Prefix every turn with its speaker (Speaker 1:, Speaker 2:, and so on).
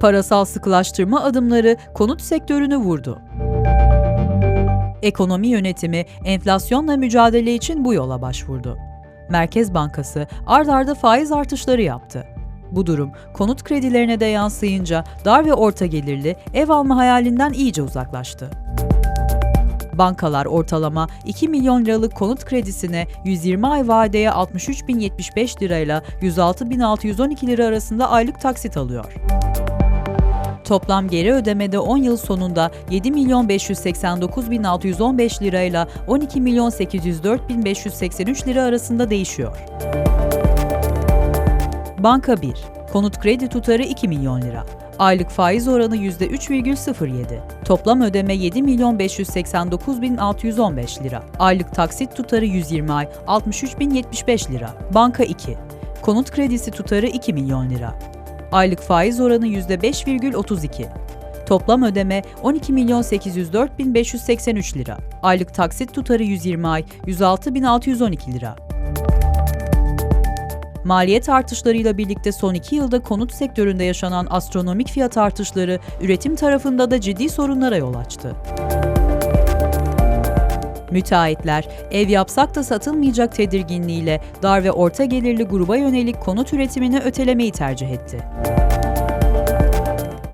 Speaker 1: Parasal sıkılaştırma adımları konut sektörünü vurdu. Ekonomi yönetimi enflasyonla mücadele için bu yola başvurdu. Merkez Bankası ard arda faiz artışları yaptı. Bu durum konut kredilerine de yansıyınca dar ve orta gelirli ev alma hayalinden iyice uzaklaştı. Bankalar ortalama 2 milyon liralık konut kredisine 120 ay vadeye 63.075 lirayla 106.612 lira arasında aylık taksit alıyor. Toplam geri ödemede 10 yıl sonunda 7 milyon 589 bin 615 lirayla 12 milyon 804 bin 583 lira arasında değişiyor. Banka 1. Konut kredi tutarı 2 milyon lira. Aylık faiz oranı %3,07. Toplam ödeme 7 milyon 589 bin 615 lira. Aylık taksit tutarı 120 ay 63 bin 75 lira. Banka 2. Konut kredisi tutarı 2 milyon lira. Aylık faiz oranı %5,32. Toplam ödeme 12 milyon 804 bin 583 lira. Aylık taksit tutarı 120 ay 106 bin 612 lira. Maliyet artışlarıyla birlikte son iki yılda konut sektöründe yaşanan astronomik fiyat artışları üretim tarafında da ciddi sorunlara yol açtı. Müteahhitler, ev yapsak da satılmayacak tedirginliğiyle dar ve orta gelirli gruba yönelik konut üretimini ötelemeyi tercih etti.